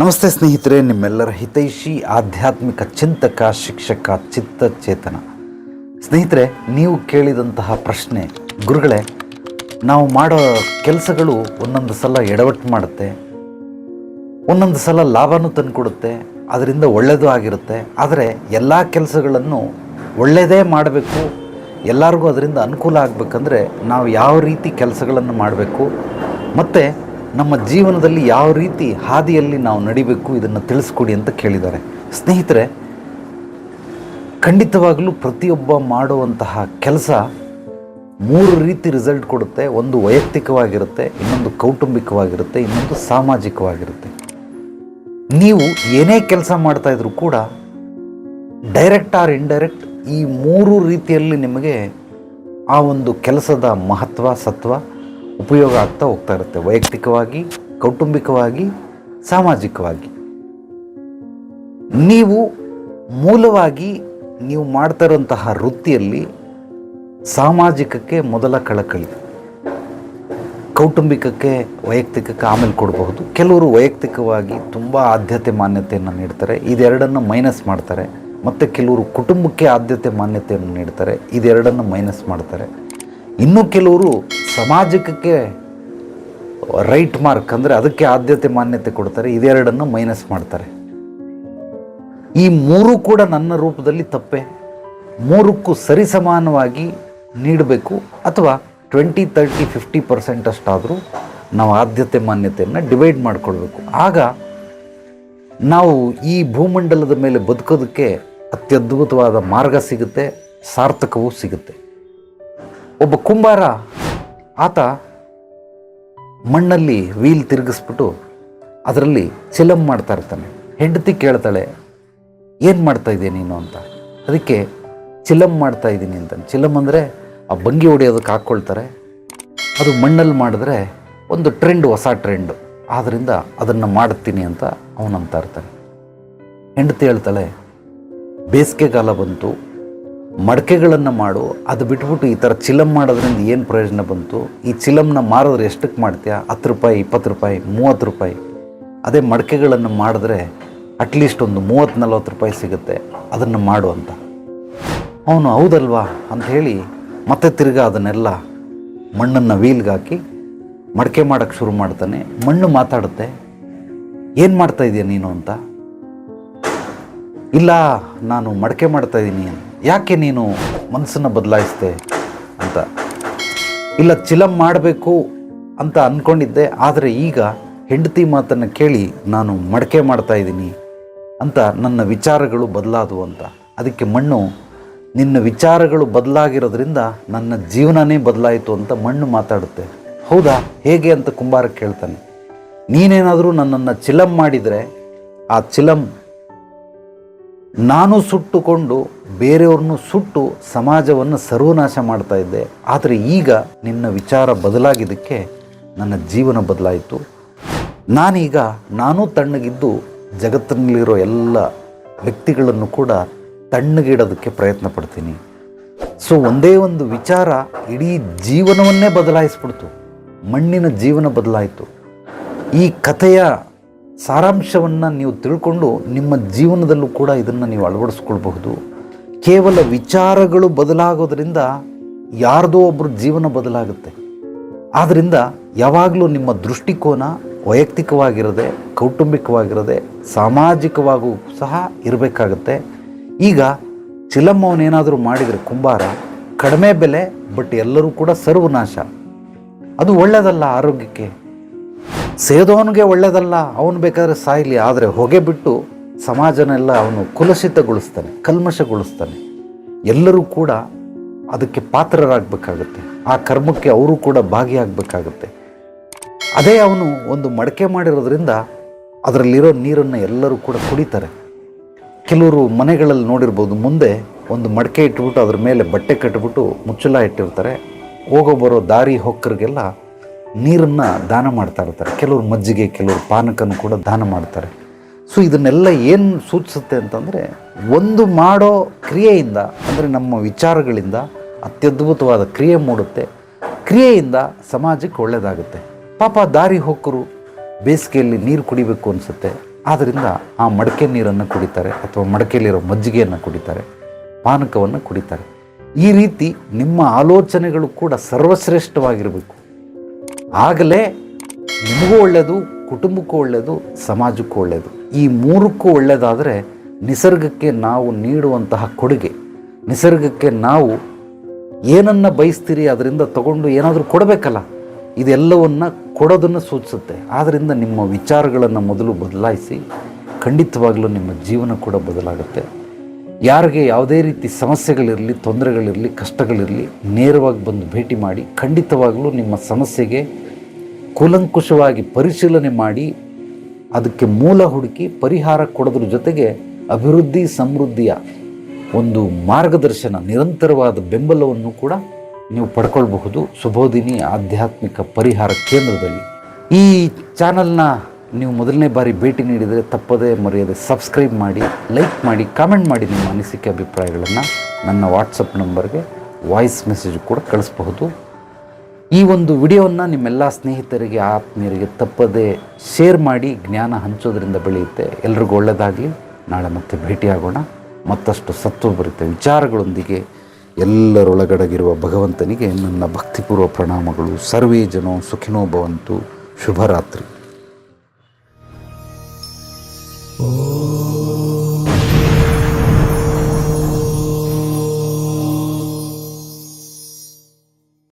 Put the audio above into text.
ನಮಸ್ತೆ ಸ್ನೇಹಿತರೆ, ನಿಮ್ಮೆಲ್ಲರ ಹಿತೈಷಿ, ಆಧ್ಯಾತ್ಮಿಕ ಚಿಂತಕ, ಶಿಕ್ಷಕ ಚಿತ್ತ ಚೇತನ ಸ್ನೇಹಿತರೆ, ನೀವು ಕೇಳಿದಂತಹ ಪ್ರಶ್ನೆ, ಗುರುಗಳೇ, ನಾವು ಮಾಡೋ ಕೆಲಸಗಳು ಒಂದೊಂದು ಸಲ ಎಡವಟ್ಟು ಮಾಡುತ್ತೆ, ಒಂದೊಂದು ಸಲ ಲಾಭನೂ ತಂದುಕೊಡುತ್ತೆ, ಅದರಿಂದ ಒಳ್ಳೆಯದು ಆಗಿರುತ್ತೆ. ಆದರೆ ಎಲ್ಲ ಕೆಲಸಗಳನ್ನು ಒಳ್ಳೆಯದೇ ಮಾಡಬೇಕು, ಎಲ್ಲರಿಗೂ ಅದರಿಂದ ಅನುಕೂಲ ಆಗಬೇಕಂದ್ರೆ ನಾವು ಯಾವ ರೀತಿ ಕೆಲಸಗಳನ್ನು ಮಾಡಬೇಕು, ಮತ್ತು ನಮ್ಮ ಜೀವನದಲ್ಲಿ ಯಾವ ರೀತಿ ಹಾದಿಯಲ್ಲಿ ನಾವು ನಡಿಬೇಕು ಇದನ್ನು ತಿಳಿಸ್ಕೊಡಿ ಅಂತ ಕೇಳಿದ್ದಾರೆ. ಸ್ನೇಹಿತರೆ, ಖಂಡಿತವಾಗಲೂ ಪ್ರತಿಯೊಬ್ಬ ಮಾಡುವಂತಹ ಕೆಲಸ ಮೂರು ರೀತಿ ರಿಸಲ್ಟ್ ಕೊಡುತ್ತೆ. ಒಂದು ವೈಯಕ್ತಿಕವಾಗಿರುತ್ತೆ, ಇನ್ನೊಂದು ಕೌಟುಂಬಿಕವಾಗಿರುತ್ತೆ, ಇನ್ನೊಂದು ಸಾಮಾಜಿಕವಾಗಿರುತ್ತೆ. ನೀವು ಏನೇ ಕೆಲಸ ಮಾಡ್ತಾ ಇದ್ರೂ ಕೂಡ ಡೈರೆಕ್ಟ್ ಆರ್ ಇಂಡೈರೆಕ್ಟ್ ಈ ಮೂರು ರೀತಿಯಲ್ಲಿ ನಿಮಗೆ ಆ ಒಂದು ಕೆಲಸದ ಮಹತ್ವ, ಸತ್ವ ಉಪಯೋಗ ಆಗ್ತಾ ಹೋಗ್ತಾ ಇರುತ್ತೆ. ವೈಯಕ್ತಿಕವಾಗಿ, ಕೌಟುಂಬಿಕವಾಗಿ, ಸಾಮಾಜಿಕವಾಗಿ. ನೀವು ಮೂಲವಾಗಿ ನೀವು ಮಾಡ್ತಾ ಇರುವಂತಹ ವೃತ್ತಿಯಲ್ಲಿ ಸಾಮಾಜಿಕಕ್ಕೆ ಮೊದಲ ಕಳಕಳಿ. ಕೌಟುಂಬಿಕಕ್ಕೆ, ವೈಯಕ್ತಿಕಕ್ಕೆ ಆಮೇಲೆ ಕೊಡಬಹುದು. ಕೆಲವರು ವೈಯಕ್ತಿಕವಾಗಿ ತುಂಬ ಆದ್ಯತೆ, ಮಾನ್ಯತೆಯನ್ನು ನೀಡ್ತಾರೆ. ಇದೆರಡನ್ನು ಮೈನಸ್ ಮಾಡ್ತಾರೆ. ಮತ್ತು ಕೆಲವರು ಕುಟುಂಬಕ್ಕೆ ಆದ್ಯತೆ, ಮಾನ್ಯತೆಯನ್ನು ನೀಡ್ತಾರೆ. ಇದೆರಡನ್ನು ಮೈನಸ್ ಮಾಡ್ತಾರೆ. ಇನ್ನು ಕೆಲವರು ಸಮಾಜಕ್ಕೆ ರೈಟ್ ಮಾರ್ಕ್ ಅಂದರೆ ಅದಕ್ಕೆ ಆದ್ಯತೆ ಮಾನ್ಯತೆ ಕೊಡ್ತಾರೆ, ಇದೆರಡನ್ನು ಮೈನಸ್ ಮಾಡ್ತಾರೆ. ಈ ಮೂರು ಕೂಡ ನನ್ನ ರೂಪದಲ್ಲಿ ತಪ್ಪೆ. ಮೂರಕ್ಕೂ ಸರಿಸಮಾನವಾಗಿ ನೀಡಬೇಕು ಅಥವಾ ಟ್ವೆಂಟಿ ತರ್ಟಿ ಫಿಫ್ಟಿ ಪರ್ಸೆಂಟ್ ಅಷ್ಟಾದರೂ ನಾವು ಆದ್ಯತೆ ಮಾನ್ಯತೆಯನ್ನು ಡಿವೈಡ್ ಮಾಡಿಕೊಳ್ಬೇಕು. ಆಗ ನಾವು ಈ ಭೂಮಂಡಲದ ಮೇಲೆ ಬದುಕೋದಕ್ಕೆ ಅತ್ಯದ್ಭುತವಾದ ಮಾರ್ಗ ಸಿಗುತ್ತೆ, ಸಾರ್ಥಕವೂ ಸಿಗುತ್ತೆ. ಒಬ್ಬ ಕುಂಬಾರ ಆತ ಮಣ್ಣಲ್ಲಿ ವೀಲ್ ತಿರುಗಿಸ್ಬಿಟ್ಟು ಅದರಲ್ಲಿ ಚಿಲಂ ಮಾಡ್ತಾ ಇರ್ತಾನೆ. ಹೆಂಡತಿ ಕೇಳ್ತಾಳೆ, ಏನು ಮಾಡ್ತಾ ಇದೆಯಾ ನೀನು ಅಂತ? ಅದಕ್ಕೆ, ಚಿಲಂ ಮಾಡ್ತಾ ಇದ್ದೀನಿ ಅಂತ. ಚಿಲಂ ಅಂದರೆ ಆ ಬಂಗಿ ಹೊಡೆಯೋದಕ್ಕೆ ಹಾಕ್ಕೊಳ್ತಾರೆ. ಅದು ಮಣ್ಣಲ್ಲಿ ಮಾಡಿದ್ರೆ ಒಂದು ಟ್ರೆಂಡ್, ಹೊಸ ಟ್ರೆಂಡ್. ಆದ್ದರಿಂದ ಅದನ್ನು ಮಾಡ್ತೀನಿ ಅಂತ ಅವನಂತ ಇರ್ತಾನೆ. ಹೆಂಡತಿ ಹೇಳ್ತಾಳೆ, ಬೇಸಿಗೆಗಾಲ ಬಂತು ಮಡಕೆಗಳನ್ನು ಮಾಡು. ಅದು ಬಿಟ್ಬಿಟ್ಟು ಈ ಥರ ಚಿಲಮ್ ಮಾಡೋದ್ರಿಂದ ಏನು ಪ್ರಯೋಜನ ಬಂತು? ಈ ಚಿಲಮ್ನ ಮಾರಿದ್ರೆ ಎಷ್ಟಕ್ಕೆ ಮಾಡ್ತೀಯಾ? ಹತ್ತು ರೂಪಾಯಿ, ಇಪ್ಪತ್ತು ರೂಪಾಯಿ, ಮೂವತ್ತು ರೂಪಾಯಿ. ಅದೇ ಮಡಕೆಗಳನ್ನು ಮಾಡಿದ್ರೆ ಅಟ್ಲೀಸ್ಟ್ ಒಂದು ಮೂವತ್ತು, ನಲ್ವತ್ತು ರೂಪಾಯಿ ಸಿಗುತ್ತೆ. ಅದನ್ನು ಮಾಡು ಅಂತ. ಅವನು ಹೌದಲ್ವಾ? ಅಂತ ಹೇಳಿ ಮತ್ತೆ ತಿರ್ಗಾ ಅದನ್ನೆಲ್ಲ ಮಣ್ಣನ್ನು ವೀಲ್ಗೆ ಹಾಕಿ ಮಡಕೆ ಮಾಡೋಕ್ಕೆ ಶುರು ಮಾಡ್ತಾನೆ. ಮಣ್ಣು ಮಾತಾಡುತ್ತೆ. ಏನು ಮಾಡ್ತಾ ನೀನು ಅಂತ? ಇಲ್ಲ, ನಾನು ಮಡಕೆ ಮಾಡ್ತಾ ಇದ್ದೀನಿ ಯಾಕೆ ನೀನು ಮನಸ್ಸನ್ನು ಬದಲಾಯಿಸ್ದೆ ಅಂತ? ಇಲ್ಲ, ಚಿಲಂ ಮಾಡಬೇಕು ಅಂತ ಅಂದ್ಕೊಂಡಿದ್ದೆ ಆದರೆ ಈಗ ಹೆಂಡತಿ ಮಾತನ್ನು ಕೇಳಿ ನಾನು ಮಡಕೆ ಮಾಡ್ತಾ ಇದ್ದೀನಿ ಅಂತ ನನ್ನ ವಿಚಾರಗಳು ಬದಲಾದವು ಅಂತ. ಅದಕ್ಕೆ ಮಣ್ಣು, ನಿನ್ನ ವಿಚಾರಗಳು ಬದಲಾಗಿರೋದ್ರಿಂದ ನನ್ನ ಜೀವನನೇ ಬದಲಾಯಿತು ಅಂತ ಮಣ್ಣು ಮಾತಾಡುತ್ತೆ. ಹೌದಾ? ಹೇಗೆ ಅಂತ ಕುಂಬಾರ ಕೇಳ್ತಾನೆ. ನೀನೇನಾದರೂ ನನ್ನನ್ನು ಚಿಲಂ ಮಾಡಿದರೆ ಆ ಚಿಲಂ ನಾನು ಸುಟ್ಟುಕೊಂಡು ಬೇರೆಯವ್ರನ್ನು ಸುಟ್ಟು ಸಮಾಜವನ್ನು ಸರ್ವನಾಶ ಮಾಡ್ತಾ ಇದ್ದೆ. ಆದರೆ ಈಗ ನಿನ್ನ ವಿಚಾರ ಬದಲಾಗಿದ್ದಕ್ಕೆ ನನ್ನ ಜೀವನ ಬದಲಾಯಿತು. ನಾನೀಗ ನಾನು ತಣ್ಣಗಿದ್ದು ಜಗತ್ತಿನಲ್ಲಿರೋ ಎಲ್ಲ ವ್ಯಕ್ತಿಗಳನ್ನು ಕೂಡ ತಣ್ಣಗಿಡೋದಕ್ಕೆ ಪ್ರಯತ್ನ ಪಡ್ತೀನಿ. ಸೊ ಒಂದೇ ಒಂದು ವಿಚಾರ ಇಡೀ ಜೀವನವನ್ನೇ ಬದಲಾಯಿಸ್ಬಿಡ್ತು. ಮಣ್ಣಿನ ಜೀವನ ಬದಲಾಯಿತು. ಈ ಕಥೆಯ ಸಾರಾಂಶವನ್ನು ನೀವು ತಿಳ್ಕೊಂಡು ನಿಮ್ಮ ಜೀವನದಲ್ಲೂ ಕೂಡ ಇದನ್ನು ನೀವು ಅಳವಡಿಸ್ಕೊಳ್ಬಹುದು. ಕೇವಲ ವಿಚಾರಗಳು ಬದಲಾಗೋದ್ರಿಂದ ಯಾರ್ದೋ ಒಬ್ಬರು ಜೀವನ ಬದಲಾಗುತ್ತೆ. ಆದ್ದರಿಂದ ಯಾವಾಗಲೂ ನಿಮ್ಮ ದೃಷ್ಟಿಕೋನ ವೈಯಕ್ತಿಕವಾಗಿರದೆ, ಕೌಟುಂಬಿಕವಾಗಿರದೆ, ಸಾಮಾಜಿಕವಾಗೂ ಸಹ ಇರಬೇಕಾಗತ್ತೆ. ಈಗ ಚಿಲಮ್ಮವನೇನಾದರೂ ಮಾಡಿದರೆ ಕುಂಬಾರ, ಕಡಿಮೆ ಬೆಲೆ, ಬಟ್ ಎಲ್ಲರೂ ಕೂಡ ಸರ್ವನಾಶ. ಅದು ಒಳ್ಳೆಯದಲ್ಲ ಆರೋಗ್ಯಕ್ಕೆ. ಸೇದೋನಿಗೆ ಒಳ್ಳೆಯದಲ್ಲ ಅವನು ಬೇಕಾದರೆ ಸಾಯಲಿ, ಆದರೆ ಹೊಗೆ ಬಿಟ್ಟು ಸಮಾಜನೆಲ್ಲ ಅವನು ಕುಲಸಿತಗೊಳಿಸ್ತಾನೆ, ಕಲ್ಮಶಗೊಳಿಸ್ತಾನೆ. ಎಲ್ಲರೂ ಕೂಡ ಅದಕ್ಕೆ ಪಾತ್ರರಾಗಬೇಕಾಗುತ್ತೆ. ಆ ಕರ್ಮಕ್ಕೆ ಅವರು ಕೂಡ ಭಾಗಿಯಾಗಬೇಕಾಗುತ್ತೆ. ಅದೇ ಅವನು ಒಂದು ಮಡಕೆ ಮಾಡಿರೋದ್ರಿಂದ ಅದರಲ್ಲಿರೋ ನೀರನ್ನು ಎಲ್ಲರೂ ಕೂಡ ಕುಡಿತಾರೆ. ಕೆಲವರು ಮನೆಗಳಲ್ಲಿ ನೋಡಿರ್ಬೋದು, ಮುಂದೆ ಒಂದು ಮಡಕೆ ಇಟ್ಬಿಟ್ಟು ಅದ್ರ ಮೇಲೆ ಬಟ್ಟೆ ಕಟ್ಟಿಬಿಟ್ಟು ಮುಚ್ಚಲ ಇಟ್ಟಿರ್ತಾರೆ. ಹೋಗೋ ಬರೋ ದಾರಿ ಹೊಕ್ಕರಿಗೆಲ್ಲ ನೀರನ್ನು ದಾನ ಮಾಡ್ತಾ ಇರ್ತಾರೆ. ಕೆಲವರು ಮಜ್ಜಿಗೆ, ಕೆಲವರು ಪಾನಕನ್ನು ಕೂಡ ದಾನ ಮಾಡ್ತಾರೆ. ಸೊ ಇದನ್ನೆಲ್ಲ ಏನು ಸೂಚಿಸುತ್ತೆ ಅಂತಂದರೆ, ಒಂದು ಮಾಡೋ ಕ್ರಿಯೆಯಿಂದ, ಅಂದರೆ ನಮ್ಮ ವಿಚಾರಗಳಿಂದ ಅತ್ಯದ್ಭುತವಾದ ಕ್ರಿಯೆ ಮೂಡುತ್ತೆ. ಕ್ರಿಯೆಯಿಂದ ಸಮಾಜಕ್ಕೆ ಒಳ್ಳೆಯದಾಗುತ್ತೆ ಪಾಪ ದಾರಿ ಹೋಕರು ಬೇಸಿಗೆಯಲ್ಲಿ ನೀರು ಕುಡಿಬೇಕು ಅನಿಸುತ್ತೆ. ಆದ್ದರಿಂದ ಆ ಮಡಕೆ ನೀರನ್ನು ಕುಡಿತಾರೆ, ಅಥವಾ ಮಡಕೆಯಲ್ಲಿರೋ ಮಜ್ಜಿಗೆಯನ್ನು ಕುಡಿತಾರೆ, ಪಾನಕವನ್ನು ಕುಡಿತಾರೆ. ಈ ರೀತಿ ನಿಮ್ಮ ಆಲೋಚನೆಗಳು ಕೂಡ ಸರ್ವಶ್ರೇಷ್ಠವಾಗಿರಬೇಕು. ಆಗಲೇ ನಿಮಗೂ ಒಳ್ಳೆಯದು ಕುಟುಂಬಕ್ಕೂ ಒಳ್ಳೆಯದು ಸಮಾಜಕ್ಕೂ ಒಳ್ಳೆಯದು ಈ ಮೂರಕ್ಕೂ ಒಳ್ಳೆಯದಾದರೆ ನಿಸರ್ಗಕ್ಕೆ ನಾವು ನೀಡುವಂತಹ ಕೊಡುಗೆ. ನಿಸರ್ಗಕ್ಕೆ ನಾವು ಏನನ್ನು ಬಯಸ್ತೀರಿ ಅದರಿಂದ ತಗೊಂಡು ಏನಾದರೂ ಕೊಡಬೇಕಲ್ಲ, ಇದೆಲ್ಲವನ್ನು ಕೊಡೋದನ್ನು ಸೂಚಿಸುತ್ತೆ. ಆದ್ದರಿಂದ ನಿಮ್ಮ ವಿಚಾರಗಳನ್ನು ಮೊದಲು ಬದಲಾಯಿಸಿ, ಖಂಡಿತವಾಗಲೂ ನಿಮ್ಮ ಜೀವನ ಕೂಡ ಬದಲಾಗುತ್ತೆ. ಯಾರಿಗೆ ಯಾವುದೇ ರೀತಿ ಸಮಸ್ಯೆಗಳಿರಲಿ, ತೊಂದರೆಗಳಿರಲಿ, ಕಷ್ಟಗಳಿರಲಿ, ನೇರವಾಗಿ ಬಂದು ಭೇಟಿ ಮಾಡಿ, ಖಂಡಿತವಾಗಲೂ ನಿಮ್ಮ ಸಮಸ್ಯೆಗೆ ಕೂಲಂಕುಷವಾಗಿ ಪರಿಶೀಲನೆ ಮಾಡಿ ಅದಕ್ಕೆ ಮೂಲ ಹುಡುಕಿ ಪರಿಹಾರ ಕೊಡೋದ್ರ ಜೊತೆಗೆ ಅಭಿವೃದ್ಧಿ ಸಮೃದ್ಧಿಯ ಒಂದು ಮಾರ್ಗದರ್ಶನ, ನಿರಂತರವಾದ ಬೆಂಬಲವನ್ನು ಕೂಡ ನೀವು ಪಡ್ಕೊಳ್ಬಹುದು. ಸುಬೋಧಿನಿ ಆಧ್ಯಾತ್ಮಿಕ ಪರಿಹಾರ ಕೇಂದ್ರದಲ್ಲಿ. ಈ ಚಾನಲ್ನ ನೀವು ಮೊದಲನೇ ಬಾರಿ ಭೇಟಿ ನೀಡಿದರೆ ತಪ್ಪದೇ ಮರೆಯದೆ ಸಬ್ಸ್ಕ್ರೈಬ್ ಮಾಡಿ, ಲೈಕ್ ಮಾಡಿ, ಕಾಮೆಂಟ್ ಮಾಡಿ ನಿಮ್ಮ ಅನಿಸಿಕೆ, ಅಭಿಪ್ರಾಯಗಳನ್ನು ನನ್ನ ವಾಟ್ಸಪ್ ನಂಬರ್ಗೆ ವಾಯ್ಸ್ ಮೆಸೇಜ್ ಕೂಡ ಕಳಿಸಬಹುದು. ಈ ಒಂದು ವಿಡಿಯೋವನ್ನು ನಿಮ್ಮೆಲ್ಲ ಸ್ನೇಹಿತರಿಗೆ, ಆತ್ಮೀಯರಿಗೆ ತಪ್ಪದೇ ಶೇರ್ ಮಾಡಿ ಜ್ಞಾನ ಹಂಚೋದ್ರಿಂದ ಬೆಳೆಯುತ್ತೆ. ಎಲ್ರಿಗೂ ಒಳ್ಳೆಯದಾಗಲಿ ನಾಳೆ ಮತ್ತೆ ಭೇಟಿಯಾಗೋಣ. ಮತ್ತಷ್ಟು ಸತ್ವಭರಿತ ವಿಚಾರಗಳೊಂದಿಗೆ ಎಲ್ಲರೊಳಗಡಗಿರುವ ಭಗವಂತನಿಗೆ ನನ್ನ ಭಕ್ತಿಪೂರ್ವ ಪ್ರಣಾಮಗಳು. ಸರ್ವೇ ಜನೋ ಸುಖಿನೋ ಭವಂತು. ಶುಭರಾತ್ರಿ. ಓ